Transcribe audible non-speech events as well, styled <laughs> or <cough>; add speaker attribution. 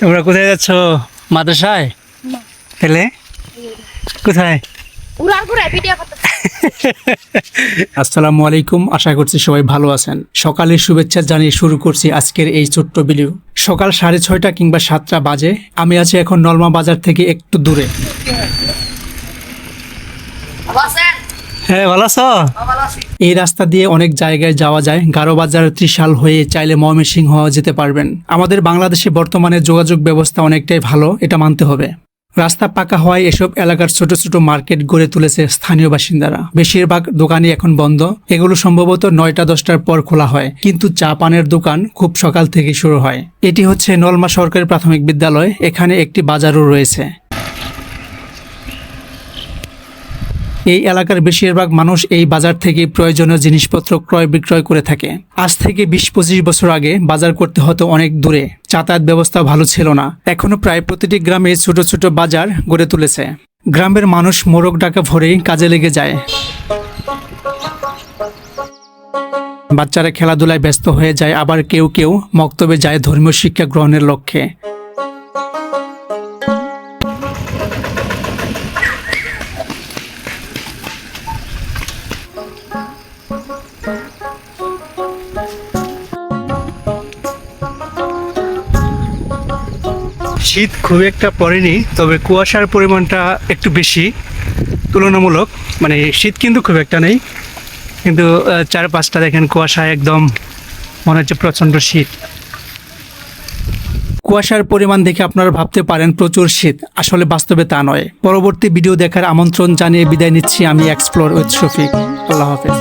Speaker 1: তোমরা কোথায় যাচ্ছ? মাদ্রাসায়? তাহলে? কোথায়? <laughs> আসসালামু আলাইকুম আশা করছি সবাই ভালো আছেন। সকালের শুভেচ্ছা জানিয়ে শুরু করছি আজকের এই ছোট্ট ভিডিও সকাল সাড়ে ছয়টা কিংবা সাতটা বাজে। আমি আছি এখন নলমা বাজার থেকে একটু দূরে। হ্যাঁ ভালো আছো? এই রাস্তা দিয়ে অনেক জায়গায় যাওয়া যায়। গারো বাজার ত্রিশাল হয়ে চাইলে ময়মনসিংহ যেতে পারবেন। আমাদের বাংলাদেশে বর্তমানে যোগাযোগ ব্যবস্থা অনেকটাই ভালো, এটা মানতে হবে। রাস্তা পাকা হওয়ায় এসব এলাকার ছোট ছোট মার্কেট গড়ে তুলেছে স্থানীয় বাসিন্দারা। বেশিরভাগ দোকানই এখন বন্ধ। এগুলো সম্ভবত নয়টা, দশটার পর খোলা হয়। কিন্তু চা পানের দোকান খুব সকাল থেকে শুরু হয়। এটি হচ্ছে নলমা সরকারি প্রাথমিক বিদ্যালয়। এখানে একটি বাজারও রয়েছে। এই এলাকার বেশিরভাগ মানুষ এই বাজার থেকে প্রয়োজনীয় জিনিসপত্র ক্রয় বিক্রয় করে থাকে। আজ থেকে বিশ পঁচিশ বছর আগে বাজার করতে হতো অনেক দূরে। যাতায়াত ব্যবস্থা ভালো ছিল না। এখনও প্রায় প্রতিটি গ্রামে ছোট ছোট বাজার গড়ে তুলেছে। গ্রামের মানুষ মোরগ ডাকা ভরেই কাজে লেগে যায়। বাচ্চারা খেলাধুলায় ব্যস্ত হয়ে যায়, আবার কেউ কেউ মক্তবে যায় ধর্মীয় শিক্ষা গ্রহণের লক্ষ্যে। শীত খুব একটা পড়েনি, তবে কুয়াশার পরিমাণটা একটু বেশি, তুলনামূলক। মানে শীত কিন্তু খুব একটা নেই, কিন্তু চার পাঁচটা দেখেন কুয়াশা একদম, মনে হচ্ছে প্রচণ্ড শীত। কুয়াশার পরিমাণ দেখে আপনারা ভাবতে পারেন প্রচুর শীত, আসলে বাস্তবে তা নয়। পরবর্তী ভিডিও দেখার আমন্ত্রণ জানিয়ে বিদায় নিচ্ছি আমি এক্সপ্লোর উইথ শফিক আল্লাহ হাফেজ।